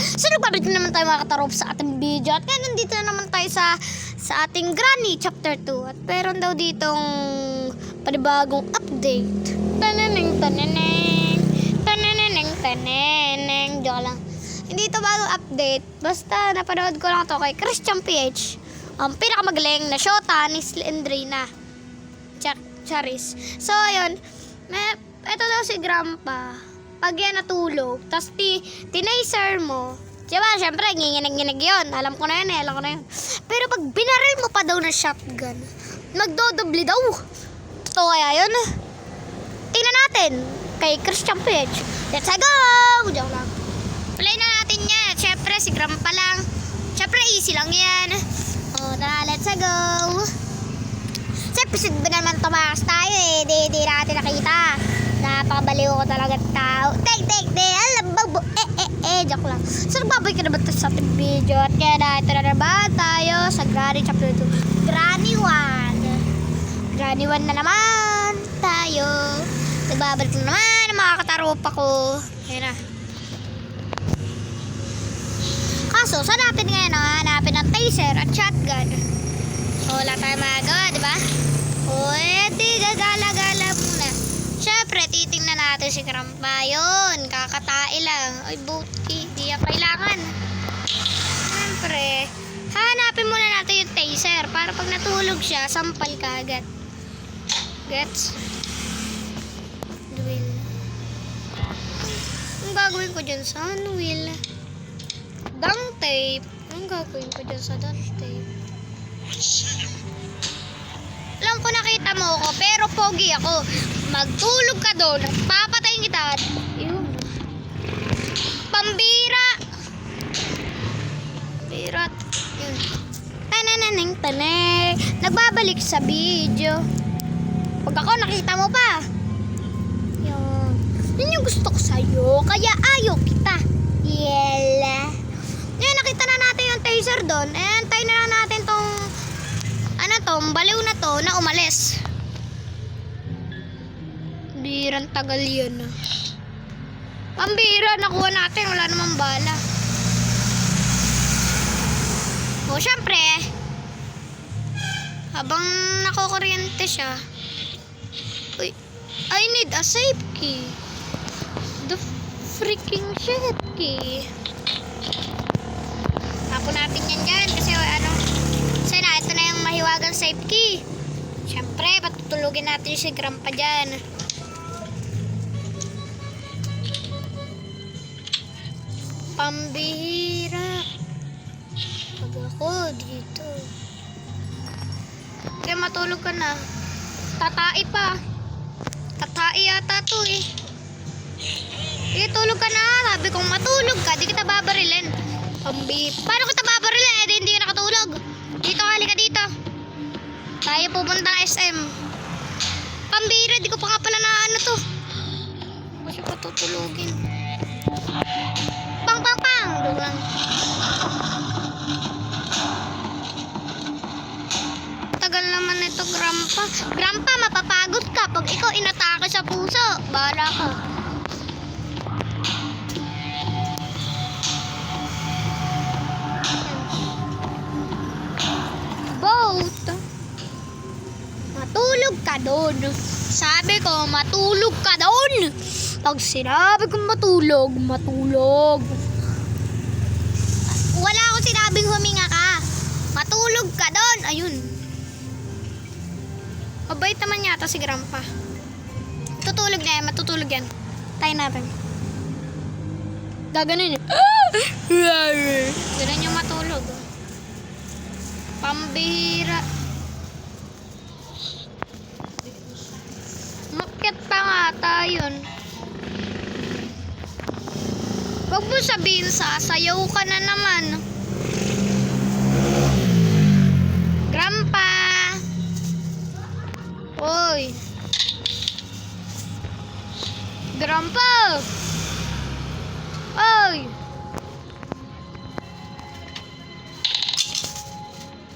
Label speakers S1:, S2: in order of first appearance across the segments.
S1: So nagbabalik na naman tayo mga katarop sa ating video. At ngayon nandito na naman tayo sa sa ating Granny Chapter 2 At meron daw ditong panibagong update. Taneneng taneneng. Taneneng taneneng. Joke lang. Hindi ito bagong update. Basta napanood ko lang to kay Christian PH Ang pinakamagaling na shota ni Slendrina Char Charis. So ayun. May, Ito daw si Grandpa pag yan natulog, tas ti, tinaser mo, diba, syempre, nginginig-nginig yun. Alam ko na yun eh, alam ko na yun. Pero pag binaril mo pa daw ng shotgun, magdodobli daw. Totoo kaya yun? Tingnan natin kay Christian Page. Let's go! Joke lang. Play na natin yan. Syempre, si Grandpa lang. Syempre, easy lang yan. O, tara, let's go! Sa episode ba naman tumakas tayo eh. Di, di natin nakita. Napakabaliw ko talaga tao. Tek, tek, tek. Alam ba? Eh, eh, eh. Joke lang. So, nagbabay ka naman sa ating video. At kaya na, ito na naman tayo sa Granny Chapter 2. Granny 1. Granny 1 na naman tayo. Nagbabalik na naman ang mga kataropa ko. Yan na. Kaso, saan natin ngayon ang hanapin ng taser at shotgun? So, wala tayong magagawa, di ba? Pwede, gagala-gala muna. Siyempre, titingnan natin si Krampa. Yun, kakatai lang. Ay, buti. Di yan kailangan. Siyempre, hanapin muna natin yung taser para pag natulog siya, sampal ka agad. Gets? Will. Anong gagawin ko dyan sa ano, Will? Dung tape. Anong gagawin ko dyan sa dung tape? Ko nakita mo ako, pero pogi ako. Magtulog ka doon, papatayin kita. Yun. Pambira! Birat. Yun. Tanananeng tanay. Nagbabalik sa video. Pag ako nakita mo pa. Yun. Yun yung gusto ko sa'yo, kaya ayaw kita. Yela. Ngayon, nakita na natin yung taser doon. Eh, antayin na natin tong to, baliw na to na umalis. Birang tagal yun. ah. Pambira, nakuha natin. Wala namang bala. O, syempre, habang nakukuryente siya, uy, I need a safe key. The freaking shit key. Tapo natin yan dyan kasi ano, na, ito na yung mahiwagang safe key. Siyempre, patutulugin natin si Grandpa dyan. Pambihira. Pag ako dito. Kaya matulog ka na. Tatai pa. Tatai yata to eh. Eh, tulog ka na. Sabi kong matulog ka, di kita babarilin. Pambi. Paano kita babarilin? Eh, di hindi ka Tayo pupunta SM. Pambira, di ko pa nga pala na ano to. Kasi patutulogin. Pang, pang, pang. Dugang. Tagal naman nito, Grandpa. Grandpa, mapapagod ka pag ikaw inatake sa puso. Bahala ka. Doon. Sabi ko, matulog ka doon. Pag sinabi kong matulog, matulog. Wala akong sinabing huminga ka. Matulog ka doon. Ayun. Mabait naman yata si Grandpa. Tutulog na yan, matutulog yan. Tayo natin. Gaganon yun. Ganun yung matulog. Pambihira. Makyat pa nga tayo. Huwag mo sabihin sasayaw ka na naman. Grandpa! Oy! Grandpa! Oy!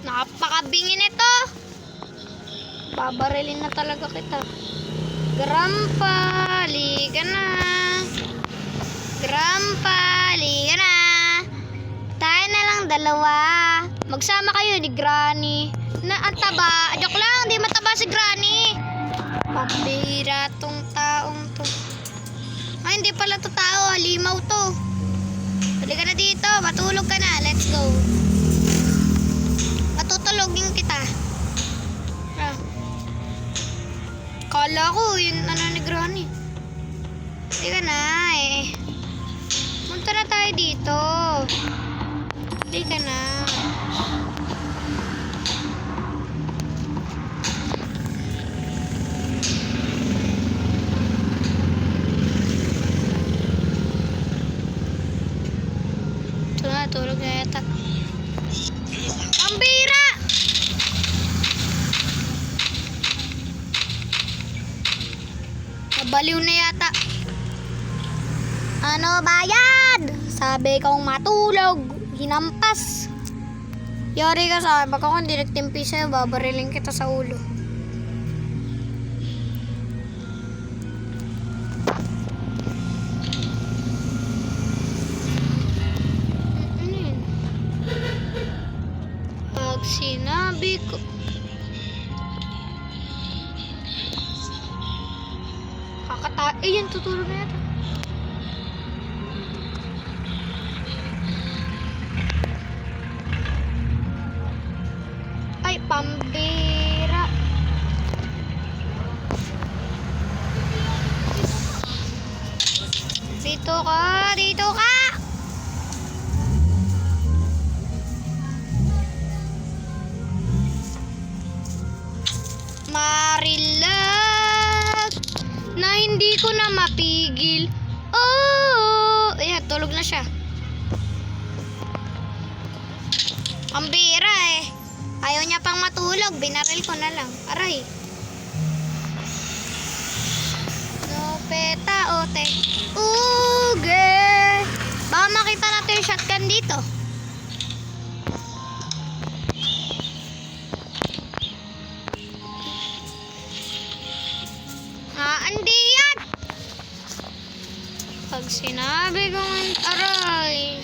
S1: Napakabingin ito. Babarilin na talaga kita. Grandpa, liga na. Grandpa, liga na. dalawa. Magsama kayo ni Granny. Na ang taba. Joke lang, di mataba si Granny. Pambira tong taong to. Ay, hindi pala to tao. Halimaw to. Halika na dito. Matulog ka na. Let's go. Matutulogin kita. Kala ko, yun ano ni Granny. Halika na eh. Punta na tayo dito. Halika na. Nabaliw na yata. Ano bayad? Sabi kong matulog. Hinampas. Yari ka sa akin. Baka kung di nagtimpi sa'yo, babariling kita sa ulo. Kakata... Eh, tutulog na yata. Ay, pambira. Dito ka, dito hindi ko na mapigil. Oh, ayan, tulog na siya. Ang bira eh. Ayaw niya pang matulog. Binaril ko na lang. Aray. No peta ote. Uge. Baka makita natin yung shotgun dito. Sinabi kong aray,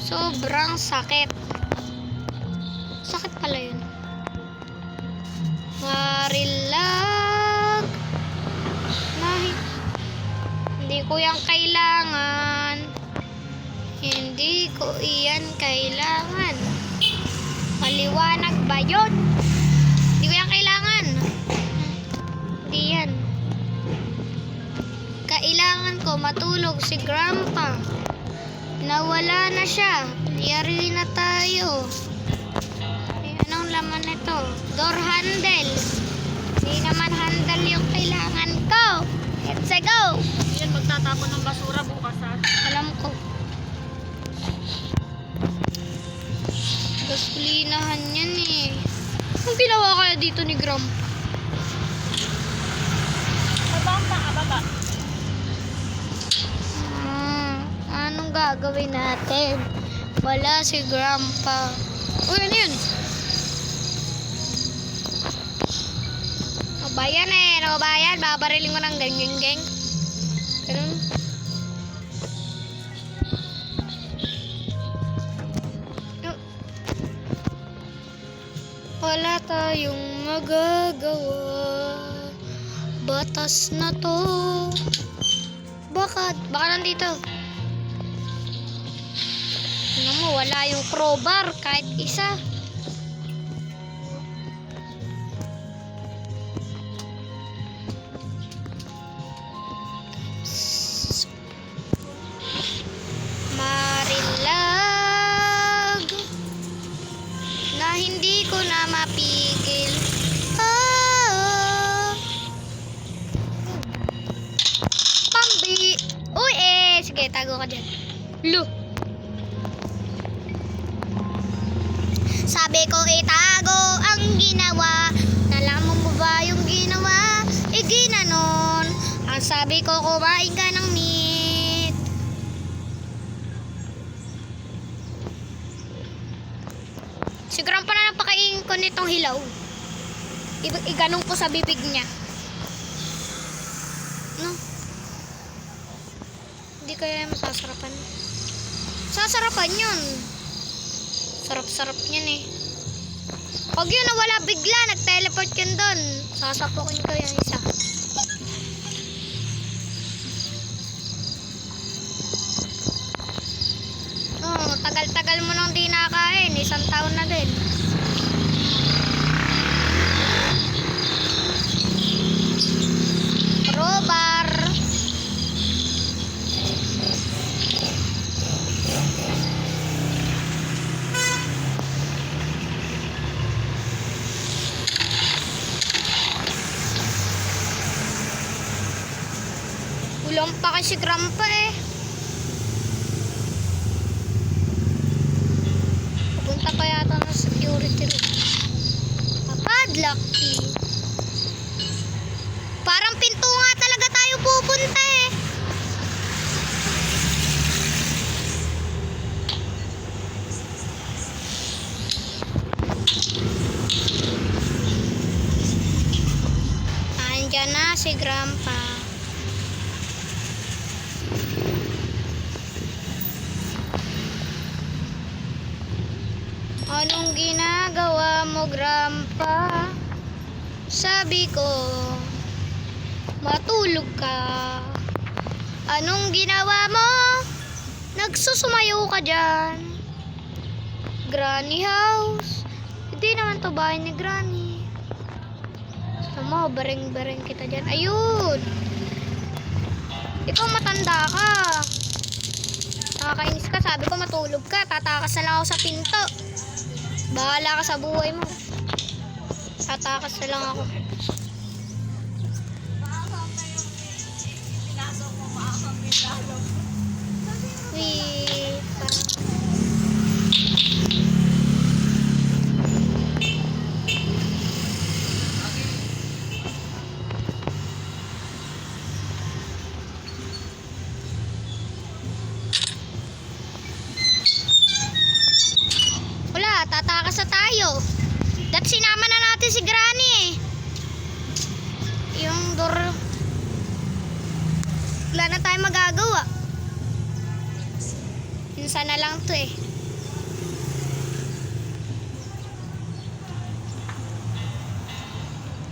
S1: sobrang sakit. Sakit pala yun. Marilag. Nahi. Hindi ko yan kailangan. Hindi ko iyan kailangan. Maliwanag ba yun? Hindi ko yan kailangan. Hindi yan. Kailangan ko matulog si Grandpa. Nawala na siya. Yari na tayo. Eh, anong laman nito? Door handle. Hindi naman handle yung kailangan ko. Let's go.
S2: Yan, magtatapon ng basura bukas ha.
S1: Alam ko. Gasolinahan yan eh. Anong ginawa kaya dito ni Grandpa?
S2: Baba ka,
S1: anong gagawin natin? Wala si Grandpa. Uy, ano yun? Kabayan eh, kabayan. Babariling mo ng geng-geng-geng. Ganun. Oh. Wala tayong magagawa. Batas na to. Bakit? Baka nandito. Mo, wala yung crowbar kahit isa. Sabi ko kumain ka ng meat. Siguro pa na napakain ko nitong hilaw. I- iganong ko sa bibig niya. No? Hindi kaya masasarapan. Sasarapan yun. Sarap-sarap niyan eh. Pag yun nawala bigla, nag-teleport yun doon. Sasapukin ko yung isa. Tagal-tagal mo nang di nakain. Isang taon na din. Robar. Ulang pa kasi grandpa eh. Pupunta pa yata ng security room. Padlock key. Parang pinto nga talaga tayo pupunta eh. Andiyan Grandpa. Anong ginagawa mo, Grandpa? Sabi ko, matulog ka. Anong ginawa mo? Nagsusumayo ka dyan. Granny house. Hindi naman to bahay ni Granny. Sama, bareng-bareng kita dyan. Ayun! Ikaw matanda ka. Nakakainis ka. Sabi ko matulog ka. Tatakas na lang ako sa pinto. Bahala ka sa buhay mo. Tatakas na lang ako. Wait. Si Granny eh. Yung door. Wala na tayo magagawa. Minsan na lang to eh.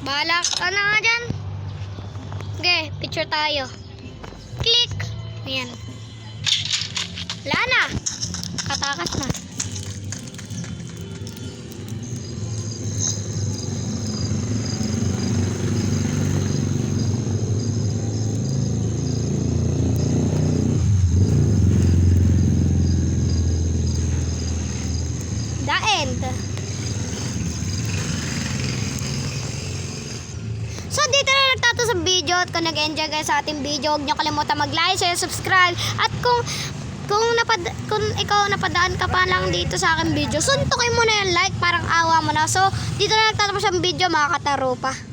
S1: Bahala ka na nga dyan. Okay, picture tayo. Click. Ayan. Wala na. Katakas na. The end. So, dito na nagtato at kung nag-enjoy kayo sa ating video, huwag niyo kalimutan mag-like, share, subscribe. At kung kung napad kung ikaw napadaan ka pa lang dito sa aking video, suntukin mo na yung like, parang awa mo na. So, dito na nagtatapos ang video, mga katarupa.